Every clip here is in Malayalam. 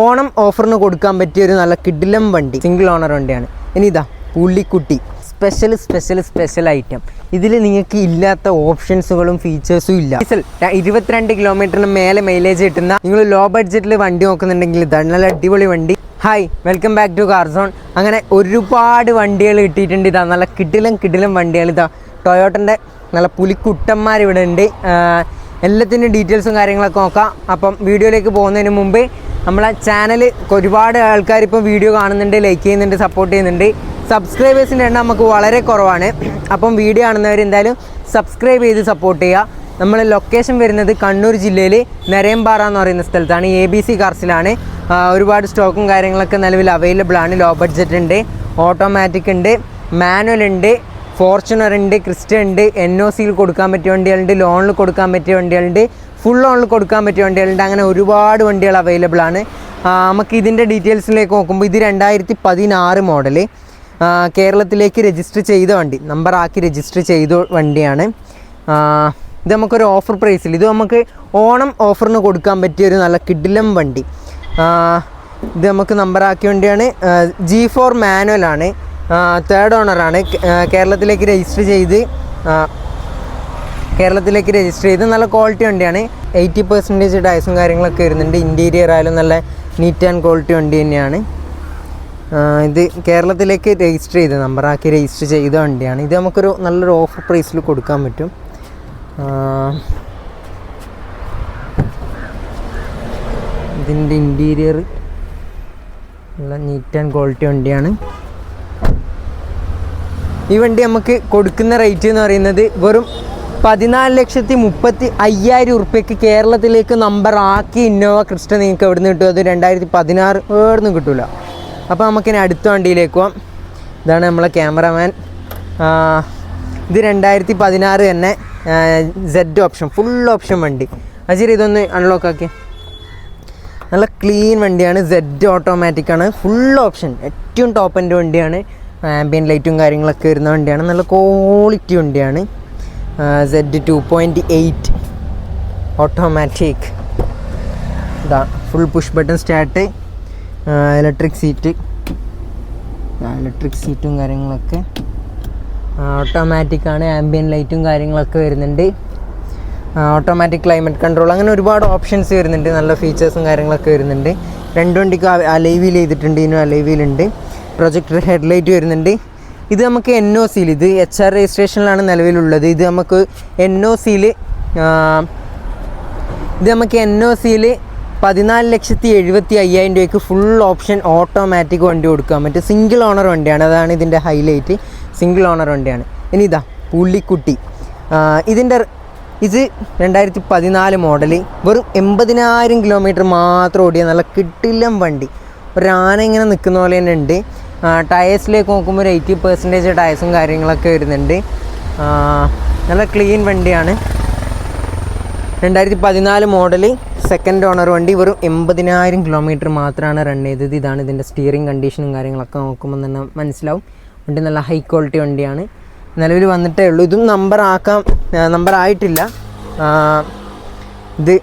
ഓണം ഓഫറിന് കൊടുക്കാൻ പറ്റിയ ഒരു നല്ല കിഡിലം വണ്ടി സിംഗിൾ ഓണർ വണ്ടിയാണ്. ഇനി ഇതാ പുള്ളിക്കുട്ടി. സ്പെഷ്യൽ സ്പെഷ്യൽ സ്പെഷ്യൽ ഐറ്റം ഇതിൽ നിങ്ങൾക്ക് ഇല്ലാത്ത ഓപ്ഷൻസുകളും ഫീച്ചേഴ്സും ഇല്ല. ഡീസൽ ഇരുപത്തിരണ്ട് കിലോമീറ്ററിന് മേലെ മൈലേജ് കിട്ടുന്ന നിങ്ങൾ ലോ ബഡ്ജറ്റിൽ വണ്ടി നോക്കുന്നുണ്ടെങ്കിൽ ഇതാണ് നല്ല അടിപൊളി വണ്ടി. Hi welcome back to Carzone അങ്ങനെ ഒരുപാട് വണ്ടികൾ കിട്ടിയിട്ടുണ്ട്. ഇതാ നല്ല കിടിലം കിടിലം വണ്ടികൾ. ഇതാ ടൊയോട്ടന്റെ നല്ല പുലിക്കുട്ടന്മാർ ഇവിടെ ഉണ്ട് എല്ലാത്തിന്റെ ഡീറ്റെയിൽസും കാര്യങ്ങളൊക്കെ നോക്കാം. അപ്പം വീഡിയോയിലേക്ക് പോകുന്നതിന് മുമ്പ് നമ്മളെ ചാനൽ ഒരുപാട് ആൾക്കാർ ഇപ്പോൾ വീഡിയോ കാണുന്നുണ്ട് ലൈക്ക് ചെയ്യുന്നുണ്ട് സപ്പോർട്ട് ചെയ്യുന്നുണ്ട്. സബ്സ്ക്രൈബേഴ്സിന്റെ എണ്ണം നമുക്ക് വളരെ കുറവാണ്. അപ്പം വീഡിയോ കാണുന്നവർ എന്തായാലും സബ്സ്ക്രൈബ് ചെയ്ത് സപ്പോർട്ട് ചെയ്യുക. നമ്മൾ ലൊക്കേഷൻ വരുന്നത് കണ്ണൂർ ജില്ലയിൽ നരയമ്പാറ എന്ന് പറയുന്ന സ്ഥലത്താണ്. എ ബി സി കാർസിലാണ്. ഒരുപാട് സ്റ്റോക്കും കാര്യങ്ങളൊക്കെ നിലവിൽ അവൈലബിൾ ആണ്. ലോ ബഡ്ജറ്റ് ഉണ്ട്. ഓട്ടോമാറ്റിക് ഉണ്ട്. മാനുവൽ ഉണ്ട്. ഫോർച്യൂണർ ഉണ്ട് ക്രിസ്റ്റ ഉണ്ട് എൻ ഒ സിയിൽ കൊടുക്കാൻ പറ്റിയ വണ്ടികളുണ്ട് ലോണിൽ കൊടുക്കാൻ പറ്റിയ വണ്ടികളുണ്ട് ഫുൾ ലോണിൽ കൊടുക്കാൻ പറ്റിയ വണ്ടികളുണ്ട്. അങ്ങനെ ഒരുപാട് വണ്ടികൾ അവൈലബിൾ ആണ്. നമുക്ക് ഇതിന്റെ ഡീറ്റെയിൽസിലേക്ക് നോക്കുമ്പോൾ ഇത് രണ്ടായിരത്തി പതിനാറ് മോഡൽ കേരളത്തിലേക്ക് രജിസ്റ്റർ ചെയ്ത വണ്ടി നമ്പർ ആക്കി രജിസ്റ്റർ ചെയ്ത വണ്ടിയാണ്. ഇത് നമുക്കൊരു ഓഫർ പ്രൈസിൽ ഇത് നമുക്ക് ഓണം ഓഫറിന് കൊടുക്കാൻ പറ്റിയ ഒരു നല്ല കിഡിലം വണ്ടി. ഇത് നമുക്ക് നമ്പർ ആക്കിയ വണ്ടിയാണ് ജി ഫോർ മാനുവൽ ആണ്. തേർഡ് ഓണറാണ് കേരളത്തിലേക്ക് രജിസ്റ്റർ ചെയ്ത് കേരളത്തിലേക്ക് രജിസ്റ്റർ ചെയ്ത് നല്ല ക്വാളിറ്റി വണ്ടിയാണ്. എയ്റ്റി പെർസെന്റേജ് ടയർസും കാര്യങ്ങളൊക്കെ വരുന്നുണ്ട്. ഇന്റീരിയർ ആയാലും നല്ല നീറ്റ് ആൻഡ് ക്വാളിറ്റി വണ്ടി തന്നെയാണ്. ഇത് കേരളത്തിലേക്ക് രജിസ്റ്റർ ചെയ്ത് നമ്പറാക്കി രജിസ്റ്റർ ചെയ്ത വണ്ടിയാണ്. ഇത് നമുക്കൊരു നല്ലൊരു ഓഫർ പ്രൈസിൽ കൊടുക്കാൻ പറ്റും. ഇതിന്റെ ഇന്റീരിയർ നല്ല നീറ്റ് ആൻഡ് ക്വാളിറ്റി വണ്ടിയാണ്. ഈ വണ്ടി നമുക്ക് കൊടുക്കുന്ന റേറ്റ് എന്ന് പറയുന്നത് വെറും പതിനാല് ലക്ഷത്തി മുപ്പത്തി അയ്യായിരം ഉറുപ്പ്യക്ക് കേരളത്തിലേക്ക് നമ്പർ ആക്കി ഇന്നോവ ക്രിസ്റ്റ നിങ്ങൾക്ക് എവിടെ നിന്ന് കിട്ടും? അത് രണ്ടായിരത്തി പതിനാറ് എവിടെ നിന്ന് കിട്ടില്ല അപ്പോൾ നമുക്കിനി അടുത്ത വണ്ടിയിലേക്ക് പോവാം. ഇതാണ് നമ്മളെ ക്യാമറമാൻ ഇത് രണ്ടായിരത്തി പതിനാറ് തന്നെ സെഡ് ഓപ്ഷൻ ഫുൾ ഓപ്ഷൻ വണ്ടി. അജിരി ഇതൊന്ന് അൺലോക്ക് ആക്കി. നല്ല ക്ലീൻ വണ്ടിയാണ്. സെഡ് ഓട്ടോമാറ്റിക്കാണ് ഫുൾ ഓപ്ഷൻ ഏറ്റവും ടോപ്പ് എന്റെ വണ്ടിയാണ്. ആംബിയൻ ലൈറ്റും കാര്യങ്ങളൊക്കെ വരുന്ന വണ്ടിയാണ്. നല്ല ക്വാളിറ്റി വണ്ടിയാണ്. Z two point eight automatic ഇതാ full push button start electric seat electric സീറ്റും കാര്യങ്ങളൊക്കെ. ഓട്ടോമാറ്റിക് ആണ്. ആംബിയൻ ലൈറ്റും കാര്യങ്ങളൊക്കെ വരുന്നുണ്ട്. ഓട്ടോമാറ്റിക് ക്ലൈമറ്റ് കൺട്രോൾ അങ്ങനെ ഒരുപാട് ഓപ്ഷൻസ് വരുന്നുണ്ട്. നല്ല ഫീച്ചേഴ്സും കാര്യങ്ങളൊക്കെ വരുന്നുണ്ട്. രണ്ട് വണ്ടിക്ക് അലൈവീൽ ചെയ്തിട്ടുണ്ട്. ഇതിനും അലൈവീലുണ്ട് പ്രൊജക്ടർ ഹെഡ്ലൈറ്റ് വരുന്നുണ്ട്. ഇത് നമുക്ക് എൻ ഒ സിയിൽ ഇത് എച്ച് ആർ രജിസ്ട്രേഷനിലാണ് നിലവിലുള്ളത്. ഇത് നമുക്ക് എൻ ഒ സിയിൽ ഇത് നമുക്ക് എൻ ഒ സിയിൽ പതിനാല് ലക്ഷത്തി എഴുപത്തി അയ്യായിരം രൂപയ്ക്ക് ഫുൾ ഓപ്ഷൻ ഓട്ടോമാറ്റിക് വണ്ടി കൊടുക്കാൻ പറ്റും. സിംഗിൾ ഓണർ വണ്ടിയാണ്. അതാണ് ഇതിന്റെ ഹൈലൈറ്റ് സിംഗിൾ ഓണർ വണ്ടിയാണ്. ഇനി ഇതാ പുള്ളിക്കുട്ടി. ഇതിന്റെ ഇത് രണ്ടായിരത്തി പതിനാല് മോഡൽ വെറും എൺപതിനായിരം കിലോമീറ്റർ മാത്രം ഓടിയ നല്ല കിട്ടില്ലം വണ്ടി. ഒരു ആന ഇങ്ങനെ നിൽക്കുന്ന പോലെ തന്നെ ഉണ്ട് ടയേഴ്സിലേക്ക് നോക്കുമ്പോൾ ഒരു എയ്റ്റി പെർസെന്റേജ് ടയേഴ്സും കാര്യങ്ങളൊക്കെ വരുന്നുണ്ട്. നല്ല ക്ലീൻ വണ്ടിയാണ്. രണ്ടായിരത്തി പതിനാല് മോഡൽ സെക്കൻഡ് ഓണർ വണ്ടി വെറും എൺപതിനായിരം കിലോമീറ്റർ മാത്രമാണ് റൺ ചെയ്തത്. ഇതാണ് ഇതിന്റെ സ്റ്റിയറിംഗ് കണ്ടീഷനും കാര്യങ്ങളൊക്കെ നോക്കുമ്പോൾ തന്നെ മനസ്സിലാവും. വണ്ടി നല്ല ഹൈ ക്വാളിറ്റി വണ്ടിയാണ്. നിലവിൽ വന്നിട്ടേ ഉള്ളൂ. ഇതും നമ്പർ ആക്കാം നമ്പർ ആയിട്ടില്ല. ഇത്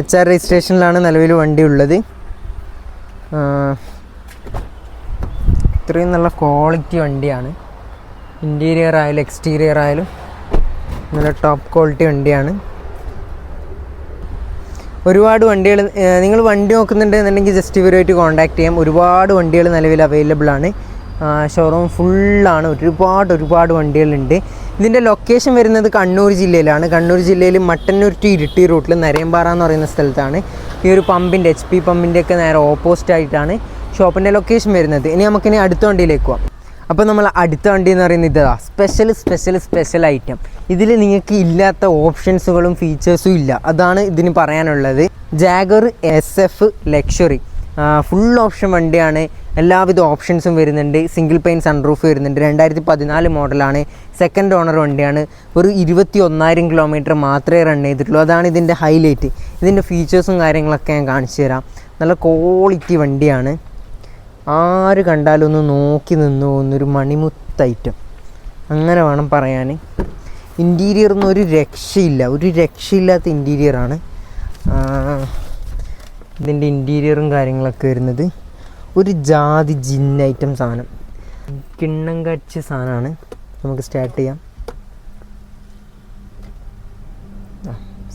എച്ച് ആർ രജിസ്ട്രേഷനിലാണ് നിലവിൽ വണ്ടി ഉള്ളത്. ഇത്രയും നല്ല ക്വാളിറ്റി വണ്ടിയാണ്. ഇന്റീരിയർ ആയാലും എക്സ്റ്റീരിയർ ആയാലും നല്ല ടോപ്പ് ക്വാളിറ്റി വണ്ടിയാണ്. ഒരുപാട് വണ്ടികൾ നിങ്ങൾ വണ്ടി നോക്കുന്നുണ്ടെന്നുണ്ടെങ്കിൽ ജസ്റ്റ് ഇവരുമായിട്ട് കോൺടാക്ട് ചെയ്യാം. ഒരുപാട് വണ്ടികൾ നിലവിൽ അവൈലബിൾ ആണ്. ഷോറൂം ഫുള്ളാണ് ഒരുപാട് ഒരുപാട് വണ്ടികളുണ്ട്. ഇതിന്റെ ലൊക്കേഷൻ വരുന്നത് കണ്ണൂർ ജില്ലയിലാണ്. കണ്ണൂർ ജില്ലയിൽ മട്ടന്നൂർ ടു ഇരിട്ടി റൂട്ടിൽ നരയമ്പാറ എന്ന് പറയുന്ന സ്ഥലത്താണ്. ഈ ഒരു പമ്പിന്റെ എച്ച് പി പമ്പിന്റെ ഒക്കെ നേരെ ഓപ്പോസിറ്റ് ആയിട്ടാണ് ഷോപ്പിന്റെ ലൊക്കേഷൻ വരുന്നത്. ഇനി നമുക്കിനി അടുത്ത വണ്ടിയിലേക്ക് പോവാം. അപ്പോൾ നമ്മൾ അടുത്ത വണ്ടി എന്ന് പറയുന്നത് ഇതാ സ്പെഷ്യൽ സ്പെഷ്യൽ സ്പെഷ്യൽ ഐറ്റം ഇതിൽ നിങ്ങൾക്ക് ഇല്ലാത്ത ഓപ്ഷൻസുകളും ഫീച്ചേഴ്സും ഇല്ല. അതാണ് ഇതിന് പറയാനുള്ളത്. Jaguar S F luxury full option വണ്ടിയാണ്. എല്ലാവിധ ഓപ്ഷൻസും വരുന്നുണ്ട്. സിംഗിൾ പെയിൻ സൺറൂഫ് വരുന്നുണ്ട്. രണ്ടായിരത്തി പതിനാല് മോഡലാണ് സെക്കൻഡ് ഓണർ വണ്ടിയാണ്. ഒരു ഇരുപത്തി ഒന്നായിരം കിലോമീറ്റർ മാത്രമേ റൺ ചെയ്തിട്ടുള്ളൂ. അതാണ് ഇതിന്റെ ഹൈലൈറ്റ് ഇതിന്റെ ഫീച്ചേഴ്സും കാര്യങ്ങളൊക്കെ ഞാൻ കാണിച്ചു തരാം. നല്ല ക്വാളിറ്റി വണ്ടിയാണ്. ആര് കണ്ടാലും ഒന്ന് നോക്കി നിന്ന് പോകുന്നൊരു മണിമുത്ത് ഐറ്റം അങ്ങനെ വേണം പറയാൻ ഇന്റീരിയറൊന്നും ഒരു രക്ഷയില്ല. ഒരു രക്ഷയില്ലാത്ത ഇന്റീരിയറാണ് ഇതിന്റെ ഇന്റീരിയറും കാര്യങ്ങളൊക്കെ വരുന്നത്. ഒരു ജാതി ജിന്നൈറ്റം സാധനം. കിണ്ണം കടിച്ച സാധനമാണ്. നമുക്ക് സ്റ്റാർട്ട് ചെയ്യാം.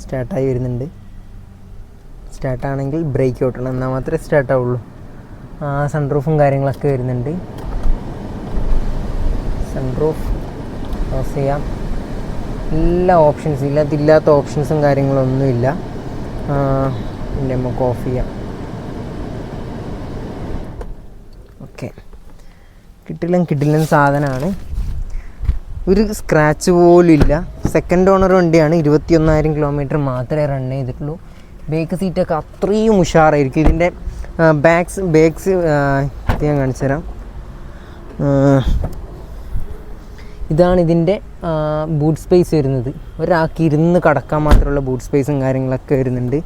സ്റ്റാർട്ടായി വരുന്നുണ്ട്. സ്റ്റാർട്ടാണെങ്കിൽ ബ്രേക്ക് ഔട്ടണം എന്നാൽ മാത്രമേ സ്റ്റാർട്ടാവുള്ളൂ ആ സൺറൂഫും കാര്യങ്ങളൊക്കെ വരുന്നുണ്ട്. സൺറൂഫ് ക്ലോസ് ചെയ്യാം. എല്ലാ ഓപ്ഷൻസ് ഇല്ലാത്ത ഓപ്ഷൻസും കാര്യങ്ങളൊന്നുമില്ല. ഇല്ല പിന്നെ നമുക്ക് ഓഫ് ചെയ്യാം. ഓക്കെ കിട്ടില്ല കിട്ടില്ല സാധനമാണ്. ഒരു സ്ക്രാച്ച് പോലും ഇല്ല. സെക്കൻഡ് ഓണർ വണ്ടിയാണ് ഇരുപത്തിയൊന്നായിരം കിലോമീറ്റർ മാത്രമേ റൺ ചെയ്തിട്ടുള്ളൂ. ബേക്ക് സീറ്റൊക്കെ അത്രയും ഉഷാറായിരിക്കും. ഇതിന്റെ ബാക്സ് ബേക്സ് ഞാൻ കാണിച്ചു തരാം. ഇതാണ് ഇതിന്റെ ബൂട്ട് സ്പേസ് വരുന്നത്. ഒരാൾക്ക് ഇരുന്ന് കടക്കാൻ മാത്രമുള്ള ബൂട്ട് സ്പേസും കാര്യങ്ങളൊക്കെ വരുന്നുണ്ട്.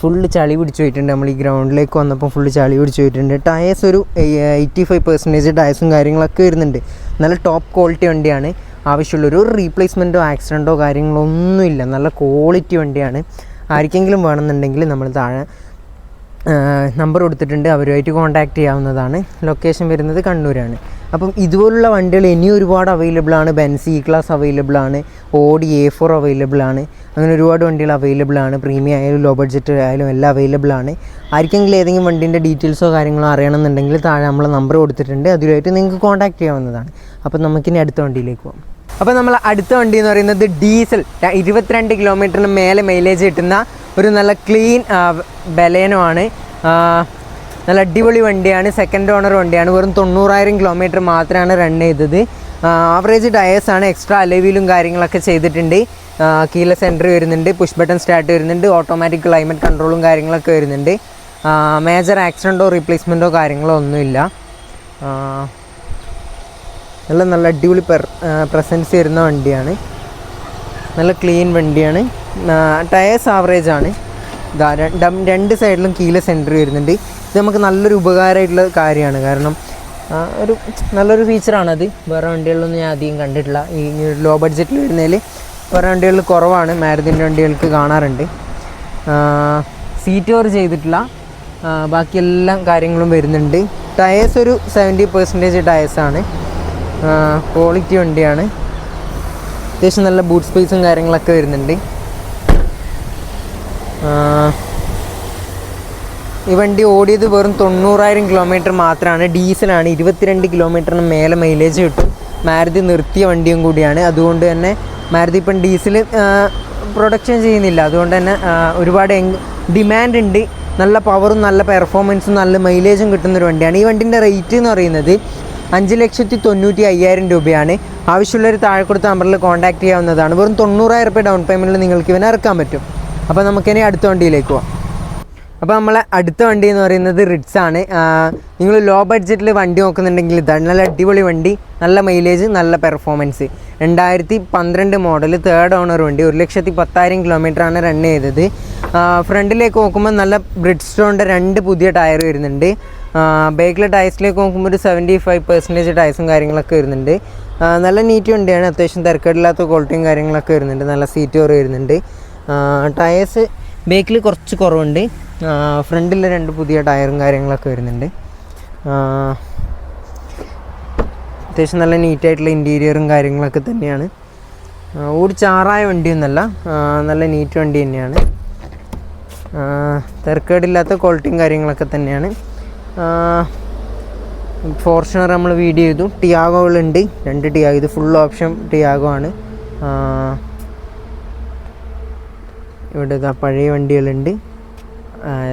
ഫുള്ള് ചളി പിടിച്ച് പോയിട്ടുണ്ട്. നമ്മൾ ഈ ഗ്രൗണ്ടിലേക്ക് വന്നപ്പോൾ ഫുള്ള് ചളി പിടിച്ച് പോയിട്ടുണ്ട്. ടയേഴ്സ് ഒരു എയ്റ്റി ഫൈവ് പെർസെന്റേജ് ടയേഴ്സും കാര്യങ്ങളൊക്കെ വരുന്നുണ്ട്. നല്ല ടോപ്പ് ക്വാളിറ്റി വണ്ടിയാണ്. ആവശ്യമുള്ളൊരു റീപ്ലേസ്മെന്റോ ആക്സിഡന്റോ കാര്യങ്ങളോ ഒന്നുമില്ല നല്ല ക്വാളിറ്റി വണ്ടിയാണ്. ആർക്കെങ്കിലും വേണമെന്നുണ്ടെങ്കിൽ നമ്മൾ താഴെ നമ്പർ കൊടുത്തിട്ടുണ്ട്. അവരുമായിട്ട് കോൺടാക്റ്റ് ചെയ്യാവുന്നതാണ്. ലൊക്കേഷൻ വരുന്നത് കണ്ണൂരാണ്. അപ്പം ഇതുപോലുള്ള വണ്ടികൾ ഇനിയും ഒരുപാട് അവൈലബിൾ ആണ്. ബെൻസ് ക്ലാസ് അവൈലബിൾ ആണ്. ഓഡി എ ഫോർ അവൈലബിൾ ആണ്. അങ്ങനെ ഒരുപാട് വണ്ടികൾ അവൈലബിൾ ആണ്. പ്രീമിയം ആയാലും ലോ ബഡ്ജറ്റ് ആയാലും എല്ലാം അവൈലബിൾ ആണ്. ആർക്കെങ്കിലും ഏതെങ്കിലും വണ്ടീന്റെ ഡീറ്റെയിൽസോ കാര്യങ്ങളോ അറിയണമെന്നുണ്ടെങ്കിൽ താഴെ നമ്മൾ നമ്പർ കൊടുത്തിട്ടുണ്ട്. അതുമായിട്ട് നിങ്ങൾക്ക് കോൺടാക്ട് ചെയ്യാവുന്നതാണ്. അപ്പം നമുക്കിനി അടുത്ത വണ്ടിയിലേക്ക് പോകാം അപ്പോൾ നമ്മൾ അടുത്ത വണ്ടി എന്ന് പറയുന്നത് ഡീസൽ. ഇരുപത്തിരണ്ട് കിലോമീറ്ററിന് മേലെ മൈലേജ് കിട്ടുന്ന ഒരു നല്ല ക്ലീൻ ബലേനോ ആണ്. നല്ല അടിപൊളി വണ്ടിയാണ്. സെക്കൻഡ് ഓണർ വണ്ടിയാണ്. വെറും തൊണ്ണൂറായിരം കിലോമീറ്റർ മാത്രമാണ് റൺ ചെയ്തത്. ആവറേജ് ടയേഴ്സാണ് എക്സ്ട്രാ അലവിയിലും കാര്യങ്ങളൊക്കെ ചെയ്തിട്ടുണ്ട്. കീല സെന്റർ വരുന്നുണ്ട് പുഷ് ബട്ടൺ സ്റ്റാർട്ട് വരുന്നുണ്ട് ഓട്ടോമാറ്റിക് ക്ലൈമറ്റ് കൺട്രോളും കാര്യങ്ങളൊക്കെ വരുന്നുണ്ട്. മേജർ ആക്സിഡന്റോ റീപ്ലേസ്മെന്റോ കാര്യങ്ങളോ ഒന്നുമില്ല. നല്ല നല്ല അടിപൊളി പ്രസൻസ് വരുന്ന വണ്ടിയാണ്. നല്ല ക്ലീൻ വണ്ടിയാണ്. ടയേഴ്സ് ആവറേജ് ആണ്. ഇതാ രണ്ട് സൈഡിലും കീല സെന്റർ വരുന്നുണ്ട്. ഇത് നമുക്ക് നല്ലൊരു ഉപകാരമായിട്ടുള്ള കാര്യമാണ്. കാരണം ഒരു നല്ലൊരു ഫീച്ചറാണ് അത് വേറെ വണ്ടികളിലൊന്നും ഞാൻ അധികം കണ്ടിട്ടില്ല. ഈ ലോ ബഡ്ജറ്റിൽ വരുന്നതിൽ വേറെ വണ്ടികളിൽ കുറവാണ്. മാരുതിന്റെ വണ്ടികൾക്ക് കാണാറുണ്ട്. സീറ്റ് ഓവർ ചെയ്തിട്ടില്ല. ബാക്കി എല്ലാ കാര്യങ്ങളും വരുന്നുണ്ട്. ടയേഴ്സ് ഒരു സെവന്റി പെർസെന്റേജ് ടയേഴ്സാണ് ക്വാളിറ്റി വണ്ടിയാണ്. അത്യാവശ്യം നല്ല ബൂട്ട് സ്പേസും കാര്യങ്ങളൊക്കെ വരുന്നുണ്ട്. ഈ വണ്ടി ഓടിയത് വെറും തൊണ്ണൂറായിരം കിലോമീറ്റർ മാത്രമാണ് ഡീസലാണ്. ഇരുപത്തിരണ്ട് കിലോമീറ്ററിന് മേലെ മൈലേജ് കിട്ടും. മാരുതി നിർത്തിയ വണ്ടിയും കൂടിയാണ്. അതുകൊണ്ട് തന്നെ മാരുതി ഇപ്പം ഡീസൽ പ്രൊഡക്ഷൻ ചെയ്യുന്നില്ല. അതുകൊണ്ട് തന്നെ ഒരുപാട് ഡിമാൻഡ് ഉണ്ട്. നല്ല പവറും നല്ല പെർഫോമൻസും നല്ല മൈലേജും കിട്ടുന്നൊരു വണ്ടിയാണ്. ഈ വണ്ടിന്റെ റേറ്റ് എന്ന് പറയുന്നത് അഞ്ച് ലക്ഷത്തി തൊണ്ണൂറ്റി അയ്യായിരം രൂപയാണ്. ആവശ്യമുള്ളൊരു താഴെ കൊടുത്ത നമ്പറിൽ കോൺടാക്റ്റ് ചെയ്യാവുന്നതാണ്. വെറും തൊണ്ണൂറായിരം രൂപ ഡൗൺ പേയ്മെന്റിൽ നിങ്ങൾക്ക് ഇവനെ ഇറക്കാൻ പറ്റും. അപ്പോൾ നമുക്കിനി അടുത്ത വണ്ടിയിലേക്ക് പോവാം. അപ്പോൾ നമ്മളെ അടുത്ത വണ്ടി എന്ന് പറയുന്നത് റിഡ്സ് ആണ്. നിങ്ങൾ ലോ ബഡ്ജറ്റിൽ വണ്ടി നോക്കുന്നുണ്ടെങ്കിൽ ഇതാണ് നല്ല അടിപൊളി വണ്ടി നല്ല മൈലേജ് നല്ല പെർഫോമൻസ് രണ്ടായിരത്തി പന്ത്രണ്ട് മോഡൽ തേർഡ് ഓണർ വണ്ടി ഒരു ലക്ഷത്തി പത്തായിരം ആണ് റൺ ചെയ്തത്. ഫ്രണ്ടിലേക്ക് നോക്കുമ്പോൾ നല്ല ബ്രിഡ് സ്റ്റോണിന്റെ രണ്ട് പുതിയ ടയർ വരുന്നുണ്ട്. ബേക്കിലെ ടയർസിലേക്ക് നോക്കുമ്പോൾ ഒരു സെവന്റി ഫൈവ് പെർസെന്റേജ് ടയർസും കാര്യങ്ങളൊക്കെ വരുന്നുണ്ട്. നല്ല നീറ്റ് വണ്ടിയാണ് അത്യാവശ്യം തിരക്കേടില്ലാത്ത ക്വാളിറ്റിയും കാര്യങ്ങളൊക്കെ വരുന്നുണ്ട് നല്ല സീറ്റ് കുറവ് വരുന്നുണ്ട്. ടയേഴ്സ് ബേക്കിൽ കുറച്ച് കുറവുണ്ട്. ഫ്രണ്ടിൽ രണ്ട് പുതിയ ടയറും കാര്യങ്ങളൊക്കെ വരുന്നുണ്ട്. അത്യാവശ്യം നല്ല നീറ്റായിട്ടുള്ള ഇന്റീരിയറും കാര്യങ്ങളൊക്കെ തന്നെയാണ്. ഓടിച്ചാറായ വണ്ടിയൊന്നല്ല നല്ല നീറ്റ് വണ്ടി തന്നെയാണ്. തിരക്കേടില്ലാത്ത ക്വാളിറ്റിയും കാര്യങ്ങളൊക്കെ തന്നെയാണ്. ഫോർച്യൂണർ നമ്മൾ വീഡിയോ ചെയ്തു. ടിയാഗോകളുണ്ട്. രണ്ട് ടിയാഗോ. ഇത് ഫുൾ ഓപ്ഷൻ ടിയാഗോ ആണ്. ഇവിടെ പഴയ വണ്ടികളുണ്ട്.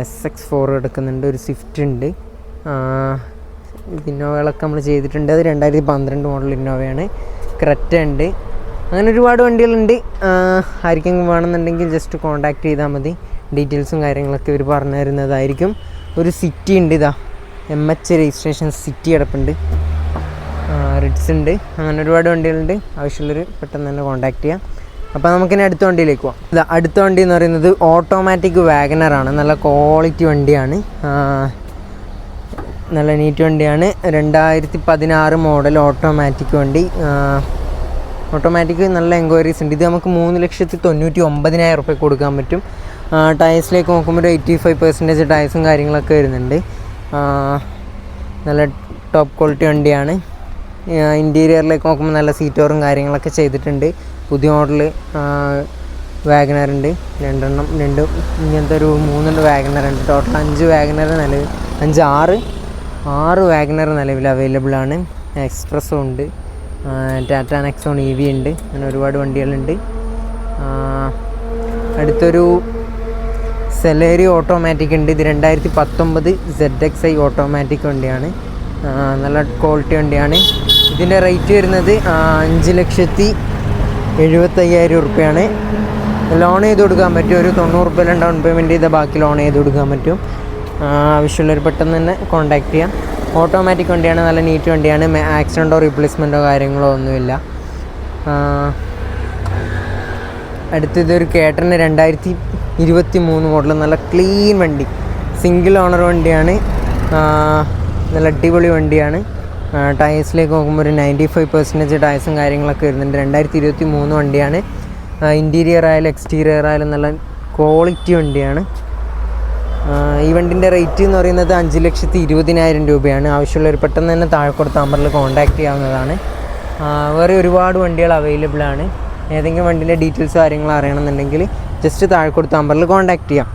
എസ് എക്സ് ഫോർ എടുക്കുന്നുണ്ട് ഒരു സ്വിഫ്റ്റ് ഉണ്ട്. ഇന്നോവകളൊക്കെ നമ്മൾ ചെയ്തിട്ടുണ്ട്. അത് രണ്ടായിരത്തി പന്ത്രണ്ട് മോഡൽ ഇന്നോവയാണ് ക്രെറ്റ ഉണ്ട്. അങ്ങനെ ഒരുപാട് വണ്ടികളുണ്ട്. ആർക്കെങ്കിലും വേണമെന്നുണ്ടെങ്കിൽ ജസ്റ്റ് കോൺടാക്ട് ചെയ്താൽ മതി. ഡീറ്റെയിൽസും കാര്യങ്ങളൊക്കെ ഇവർ പറഞ്ഞു തരുന്നതായിരിക്കും. ഒരു സിറ്റി ഉണ്ട് ഇതാ. എം എച്ച് രജിസ്ട്രേഷൻ സിറ്റി കിടപ്പുണ്ട്. റിഡ്സ് ഉണ്ട്. അങ്ങനെ ഒരുപാട് വണ്ടികളുണ്ട്. ആവശ്യമുള്ളവർ പെട്ടെന്ന് തന്നെ കോൺടാക്ട് ചെയ്യാം. അപ്പോൾ നമുക്കിനി അടുത്ത വണ്ടിയിലേക്ക് പോകാം ഇത് അടുത്ത വണ്ടി എന്ന് പറയുന്നത് ഓട്ടോമാറ്റിക് വാഗനറാണ് നല്ല ക്വാളിറ്റി വണ്ടിയാണ്. നല്ല നീറ്റ് വണ്ടിയാണ്. രണ്ടായിരത്തി പതിനാറ് മോഡൽ ഓട്ടോമാറ്റിക് വണ്ടി ഓട്ടോമാറ്റിക് നല്ല എൻക്വയറീസ് ഉണ്ട്. ഇത് നമുക്ക് മൂന്ന് ലക്ഷത്തി തൊണ്ണൂറ്റി ഒമ്പതിനായിരം റുപ്യ കൊടുക്കാൻ പറ്റും. ടയേഴ്സിലേക്ക് നോക്കുമ്പോൾ ഒരു എയ്റ്റി ഫൈവ് പെർസെന്റേജ് ടയേഴ്സും കാര്യങ്ങളൊക്കെ വരുന്നുണ്ട്. നല്ല ടോപ്പ് ക്വാളിറ്റി വണ്ടിയാണ്. ഇന്റീരിയറിലേക്ക് നോക്കുമ്പോൾ നല്ല സീറ്റോറും കാര്യങ്ങളൊക്കെ ചെയ്തിട്ടുണ്ട്. പുതിയ മോഡൽ വാഗനറുണ്ട് രണ്ടെണ്ണം രണ്ട് ഇങ്ങനത്തെ ഒരു മൂന്നെണ്ണം വാഗനറുണ്ട് ടോട്ടൽ അഞ്ച് വാഗനർ നിലവിൽ അഞ്ച് ആറ് ആറ് വാഗനർ നിലവിൽ അവൈലബിൾ ആണ്. എക്സ്പ്രസ്സും ഉണ്ട്. ടാറ്റ നെക്സോൺ ഇ വി ഉണ്ട്. അങ്ങനെ ഒരുപാട് വണ്ടികളുണ്ട്. അടുത്തൊരു സെലേരി ഓട്ടോമാറ്റിക് ഉണ്ട്. ഇത് രണ്ടായിരത്തി പത്തൊമ്പത് സെഡ് എക്സ് ഐ ഓട്ടോമാറ്റിക് വണ്ടിയാണ്. നല്ല ക്വാളിറ്റി വണ്ടിയാണ്. ഇതിന്റെ റേറ്റ് വരുന്നത് അഞ്ച് ലക്ഷത്തി എഴുപത്തയ്യായിരം ഉറുപ്പ്യാണ്. ലോൺ ചെയ്ത് കൊടുക്കാൻ പറ്റും. ഒരു തൊണ്ണൂറ് റുപ്യ ഡൗൺ പേയ്മെന്റ് ചെയ്താൽ ബാക്കി ലോൺ ചെയ്ത് കൊടുക്കാൻ പറ്റും. ആവശ്യമുള്ളവർ പെട്ടെന്ന് തന്നെ കോൺടാക്റ്റ് ചെയ്യാം. ഓട്ടോമാറ്റിക് വണ്ടിയാണ് നല്ല നീറ്റ് വണ്ടിയാണ്. ആക്സിഡന്റോ റീപ്ലേസ്മെന്റോ കാര്യങ്ങളോ ഒന്നുമില്ല. അടുത്തതൊരു കേട്ടറിന് രണ്ടായിരത്തി ഇരുപത്തി മൂന്ന് മോഡൽ നല്ല ക്ലീൻ വണ്ടി. സിംഗിൾ ഓണർ വണ്ടിയാണ്. നല്ല അടിപൊളി വണ്ടിയാണ്. ടയേഴ്സിലേക്ക് നോക്കുമ്പോൾ ഒരു നയന്റി ഫൈവ് പെർസെന്റേജ് ടയേഴ്സും കാര്യങ്ങളൊക്കെ വരുന്നുണ്ട്. രണ്ടായിരത്തി ഇരുപത്തി മൂന്ന് വണ്ടിയാണ് ഇന്റീരിയർ ആയാലും എക്സ്റ്റീരിയർ ആയാലും നല്ല ക്വാളിറ്റി വണ്ടിയാണ്. ഈ വണ്ടിന്റെ റേറ്റ് എന്ന് പറയുന്നത് അഞ്ച് ലക്ഷത്തി ഇരുപതിനായിരം രൂപയാണ്. ആവശ്യമുള്ളവർ പെട്ടെന്ന് തന്നെ താഴെ കൊടുത്ത് നമ്പറിൽ കോൺടാക്റ്റ് ചെയ്യാവുന്നതാണ്. വേറെ ഒരുപാട് വണ്ടികൾ അവൈലബിൾ ആണ്. ഏതെങ്കിലും വണ്ടിന്റെ ഡീറ്റെയിൽസ് കാര്യങ്ങൾ അറിയണമെന്നുണ്ടെങ്കിൽ ജസ്റ്റ് താഴെ കൊടുത്ത് നമ്പറിൽ കോൺടാക്റ്റ് ചെയ്യാം.